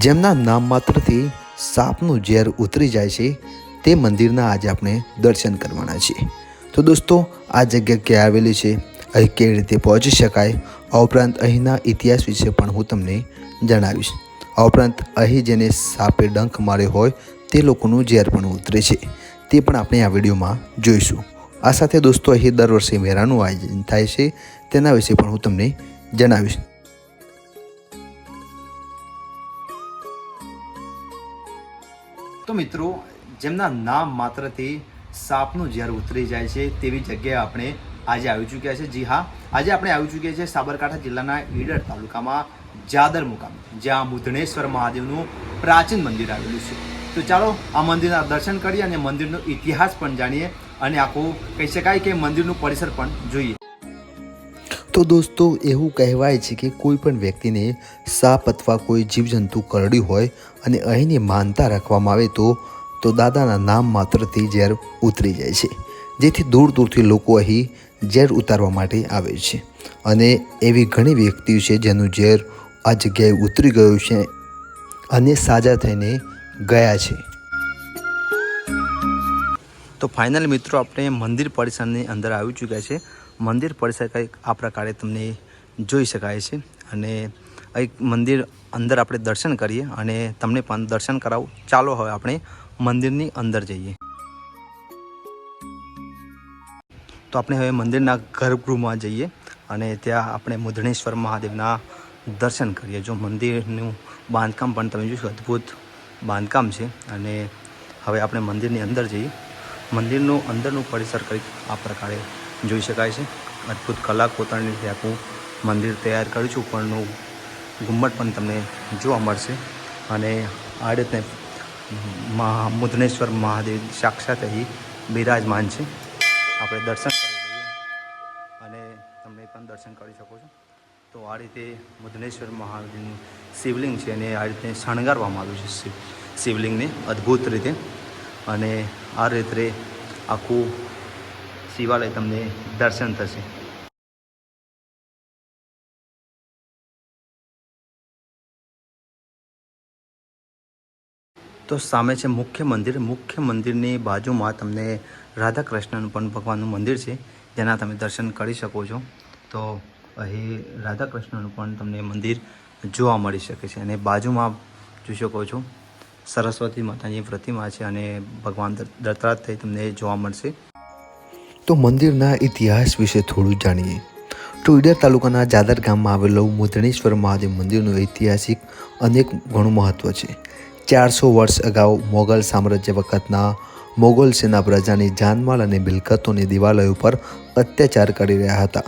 જેમના નામ માત્રથી સાપનું ઝેર ઉતરી જાય છે, તે મંદિરના આજે આપણે દર્શન કરવાના છીએ. તો દોસ્તો, આ જગ્યા ક્યાં આવેલી છે? અહીં કેવી રીતે પહોંચી શકાય? આ ઉપરાંત અહીંના ઇતિહાસ વિશે પણ હું તમને જણાવીશ. આ ઉપરાંત અહીં જેને સાપે ડંખ માર્યો હોય, તે લોકોનું ઝેર પણ ઉતરે છે. તે પણ આપણે આ વિડીયોમાં જોઈશું. આ સાથે દોસ્તો, અહીં દર વર્ષે મેળાનું આયોજન થાય છે, તેના વિશે પણ હું તમને જણાવીશ. મિત્રો, જેમના નામ માત્રથી સાપનું ઝેર ઉતરી જાય છે, તેવી જગ્યાએ આપણે આજે આવી ચૂક્યા છે. જી હા, આજે આપણે આવી ચૂક્યા છીએ સાબરકાંઠા જિલ્લાના ઈડર તાલુકામાં જાદર મુકામ, જ્યાં બુધનેશ્વર મહાદેવનું પ્રાચીન મંદિર આવેલું છે. તો ચાલો આ મંદિરના દર્શન કરીએ અને મંદિરનો ઇતિહાસ પણ જાણીએ અને આખું કહી શકાય કે મંદિરનું પરિસર પણ જોઈએ. તો દોસ્તો, એવું કહેવાય છે કે કોઈ પણ વ્યક્તિને સાપ અથવા કોઈ જીવજંતુ કરડ્યું હોય અને અહીંની માનતા રાખવામાં આવે તો તો દાદાના નામ માત્રથી ઝેર ઉતરી જાય છે. જેથી દૂર દૂરથી લોકો અહીં ઝેર ઉતારવા માટે આવે છે. અને એવી ઘણી વ્યક્તિઓ છે જેનું ઝેર આ જગ્યાએ ઉતરી ગયું છે અને સાજા થઈને ગયા છે. તો ફાઇનલ મિત્રો, આપણે મંદિર પરિસરની અંદર આવી ચૂક્યા છે. મંદિર પરિસર કંઈક આ પ્રકારે તમને જોઈ શકાય છે. અને એક મંદિર અંદર આપણે દર્શન કરીએ અને તમને પણ દર્શન કરાવું. ચાલો હવે આપણે મંદિરની અંદર જઈએ. તો આપણે હવે મંદિરના ગર્ભગૃહમાં જઈએ અને ત્યાં આપણે મુદ્રણેશ્વર મહાદેવના દર્શન કરીએ. જો મંદિરનું બાંધકામ પણ તમે જોશો, અદ્ભુત બાંધકામ છે. અને હવે આપણે મંદિરની અંદર જઈએ. મંદિરનું અંદરનું પરિસર કંઈક આ પ્રકારે જોઈ શકાય છે. અદ્ભુત કલા કોતરણીથી આખું મંદિર તૈયાર કર્યું છે. ઉપરનું ઘુમ્મટ પણ તમને જોવા મળશે. અને આ રીતે મહા મુદ્રણેશ્વર મહાદેવ સાક્ષાત અહીં બિરાજમાન છે. આપણે દર્શન કરી લઈએ. અને તમે પણ દર્શન કરી શકો છો. તો આ રીતે મુદ્રણેશ્વર મહાદેવનું શિવલિંગ છે અને આ રીતે શણગારવામાં આવ્યું છે શિવ શિવલિંગને અદ્ભુત રીતે. અને આ રીતે આખું શિવાલય તમને દર્શન થશે. તો સામે છે મુખ્ય મંદિર. મુખ્ય મંદિરની બાજુમાં તમને રાધા કૃષ્ણનું પણ ભગવાનનું મંદિર છે. જેના તમે દર્શન કરી શકો છો. તો અહીં રાધા કૃષ્ણનું પણ તમને મંદિર જોવા મળી શકે છે. અને બાજુમાં જોઈ શકો છો. સરસ્વતી માતાની પ્રતિમા છે અને ભગવાન દત્તાત્રેય તમને જોવા મળશે. તો મંદિરના ઇતિહાસ વિશે થોડું જાણીએ. તો તાલુકાના જાદર ગામમાં આવેલું મુદ્રણેશ્વર મહાદેવ મંદિરનું ઐતિહાસિક અનેક ઘણું મહત્ત્વ છે. ચારસો વર્ષ અગાઉ મોગલ સામ્રાજ્ય વખતના મોગલ સેના પ્રજાની જાનમાલ અને મિલકતોની દિવાલય ઉપર અત્યાચાર કરી રહ્યા હતા.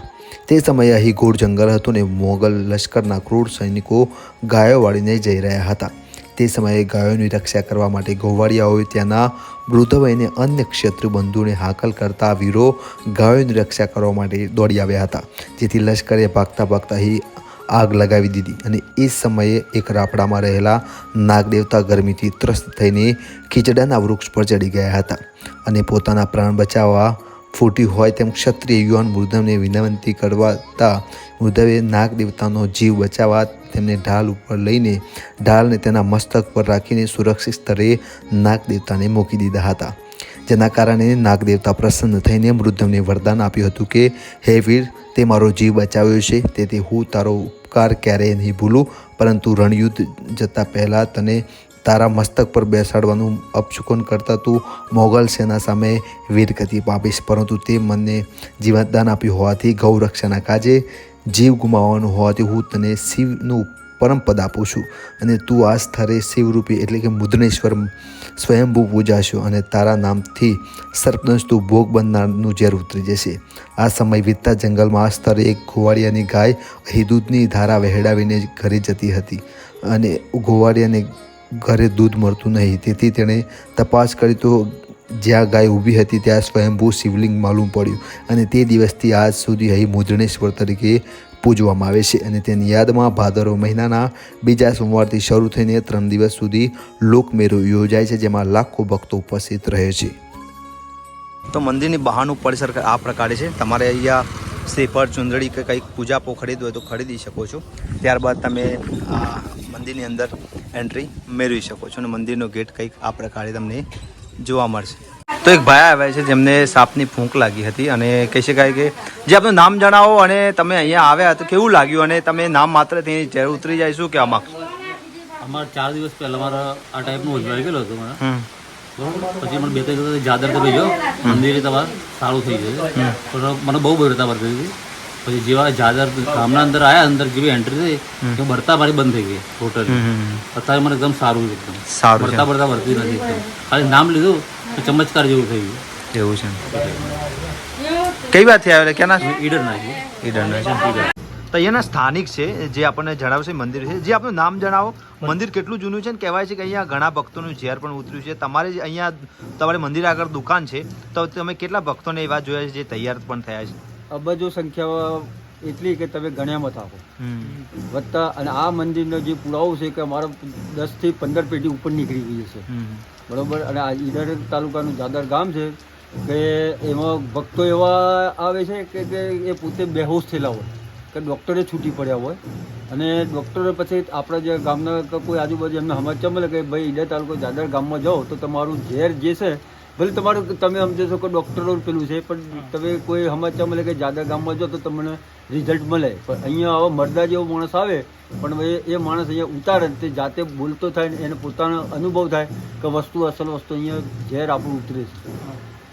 તે સમયે અહીં ઘોર જંગલ હતું ને મોગલ લશ્કરના ક્રૂર સૈનિકો ગાયો વાળીને જઈ રહ્યા હતા. તે સમયે ગાયોની રક્ષા કરવા માટે ગોવાળિયાઓએ ત્યાંના વૃદ્ધ અન્ય ક્ષત્રિય બંધુને હાકલ કરતા વીરો ગાયોની રક્ષા કરવા માટે દોડી આવ્યા હતા. જેથી લશ્કરે ભાગતા ભાગતા આગ લગાવી દીધી અને એ સમયે એક રાપડામાં રહેલા નાગદેવતા ગરમીથી ત્રસ્ત થઈને ખીચડાના વૃક્ષ પર ચડી ગયા હતા અને પોતાના પ્રાણ બચાવવા ફૂટી હોય તેમ ક્ષત્રિય યુવાન મૃદવને વિનંતી કરવાતા મૃદવે નાગદેવતાનો જીવ બચાવવા તેમને ઢાલ ઉપર લઈને ઢાલને તેના મસ્તક પર રાખીને સુરક્ષિત સ્તરે નાગદેવતાને મૂકી દીધા હતા. જેના કારણે નાગદેવતા પ્રસન્ન થઈને મૃદ્ધમને વરદાન આપ્યું હતું કે, હે વીર, તે મારો જીવ બચાવ્યો છે, તેથી હું તારો ઉપકાર ક્યારેય નહીં ભૂલું, પરંતુ રણયુદ્ધ જતાં પહેલાં તને તારા મસ્તક પર બેસાડવાનું અપશુકન કરતાં તું મોગલ સેના સામે વીરગતિ પામીશ, પરંતુ તે મને જીવતદાન આપ્યું હોવાથી ગૌરક્ષાના કાજે જીવ ગુમાવવાનું હોવાથી હું તને શિવનું પરમ પદ આપું છું. અને તું આ સ્થળે શિવરૂપી એટલે કે મુદ્રણેશ્વર સ્વયંભૂ પૂજાશો અને તારા નામથી સર્પદંશતું ભોગ બનનારનું ઝેર ઉતરી જશે. આ સમય વીતતા જંગલમાં આ સ્થળે એક ગોવાળિયાની ગાય અહીં દૂધની ધારા વહેડાવીને ઘરે જતી હતી. અને ગોવાળિયાને ઘરે દૂધ મળતું નહીં. તેથી તેણે તપાસ કરી તો જ્યાં ગાય ઊભી હતી ત્યાં સ્વયંભૂ શિવલિંગ માલુમ પડ્યું અને તે દિવસથી આજ સુધી અહીં મુદ્રણેશ્વર તરીકે પૂજવામાં આવે છે અને તેની યાદમાં ભાદરવ મહિનાના બીજા સોમવારથી શરૂ થઈને ત્રણ દિવસ સુધી લોકમેળો યોજાય છે જેમાં લાખો ભક્તો ઉપસ્થિત રહે છે. તો મંદિરની બહારનું પરિસર આ પ્રકારે છે. તમારે અહીંયા શ્રીફળ ચુંદડી કે કંઈક પૂજા પો ખરીદવું હોય તો ખરીદી શકો છો. ત્યારબાદ તમે મંદિરની અંદર એન્ટ્રી મેળવી શકો છો અને મંદિરનો ગેટ કંઈક આ પ્રકારે તમને જોવા મળશે. તો એક ભાઈ આવ્યા છે જેમને સાપની ફૂંક લાગી હતી અને કહી શકાય કે જે આપનું નામ જણાવો અને તમે અહીંયા આવ્યા તો કેવું લાગ્યું અને તમે નામ માત્ર ત્યાં જ્યારે ઉતરી જાય શું કહેવા માંગશો? અમારે ચાર દિવસ પહેલા મારા આ ટાઈપનું ઉજવાઈ ગયેલો હતો મને પછી મને બે ત્રણ દિવસ જાદર તો ગયો. મંદિરે તમારે સારું થઈ ગયું. મને બહુ બરતા ભરતી હતી. પછી જેવા જાદર ગામના અંદર આવ્યા અંદર જેવી એન્ટ્રી થઈ તો બરતા મારી બંધ થઈ ગઈ ટોટલી અત્યારે મને એકદમ સારું છે એકદમ. સારું ભરતા બરતા ભરતી નથી એકદમ. ખાલી નામ લીધું તો ચમત્કાર જેવું થઈ ગયું. એવું છે. કઈ વાતથી આવેલા? ક્યાંના? છો? ઈડર નાખ્યું ઈડરના છે તો અહીંયાના સ્થાનિક છે જે આપણને જણાવશે મંદિર છે. જે આપનું નામ જણાવો. મંદિર કેટલું જૂનું છે ને કહેવાય છે કે અહીંયા ઘણા ભક્તોનું ઝેર પણ ઉતર્યું છે. તમારે અહીંયા તમારે મંદિર આગળ દુકાન છે તો તમે કેટલા ભક્તોને એવા જોયા છે જે તૈયાર પણ થયા છે? અબજો સંખ્યા એટલી કે તમે ગણ્યામાં થાકો વધતા અને આ મંદિરનો જે પુરાવો છે કે અમારા દસથી પંદર પેઢી ઉપર નીકળી ગઈ છે. બરોબર? અને આ ઈડર તાલુકાનું જાદર ગામ છે કે એમાં ભક્તો એવા આવે છે કે કે એ પોતે બેહોશ થયેલા હોય કે ડૉક્ટરે છૂટી પડ્યા હોય. અને ડૉક્ટરે પછી આપણા જે ગામના કોઈ આજુબાજુ એમને સમાચાર મળે કે ભાઈ ઈડર તાલુકો જાદર ગામમાં જાઓ તો તમારું ઝેર જે છે ભલે તમારું તમે સમજો છો કે ડૉક્ટરો પેલું છે, પણ તમે કોઈ સમાચાર મળે કે જાદા ગામમાં જાઓ તો તમને રિઝલ્ટ મળે. પણ અહીંયા આવો મરદા જેવો માણસ આવે, પણ એ માણસ અહીંયા ઉતારે તે જાતે બોલતો થાય ને એને પોતાનો અનુભવ થાય કે વસ્તુ, અસલ વસ્તુ અહીંયા ઝેર આપણું ઉતરે છે.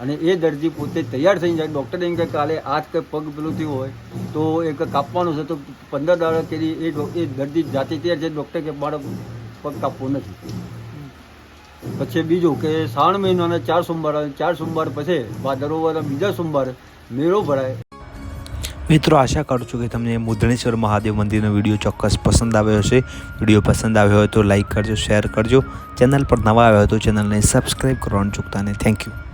અને એ દર્દી પોતે તૈયાર થઈ જાય. ડૉક્ટર એમ કે કાલે હાથ કે પગ પેલું થયું હોય, તો એ કાપવાનું છે તો પંદર દાડા એ એ દર્દી જાતે તૈયાર છે. ડૉક્ટર કે મારો પગ કાપવો નથી. પછી બીજું કે શ્રાવણ મહિનાના ચાર સોમવાર ચાર સોમવાર પછી ભાદરવાના બીજા સોમવાર મેળો ભરાય. મિત્રો, આશા કરું છું કે તમને મુદ્રણેશ્વર મહાદેવ મંદિરનો વીડિયો ચોક્કસ પસંદ આવ્યો હશે. વીડિયો પસંદ આવ્યો હોય તો લાઈક કરજો, શેર કરજો. ચેનલ પર નવા આવ્યો હોય તો ચેનલને સબસ્ક્રાઈબ કરવાનું ચૂકતા નહીં. Thank you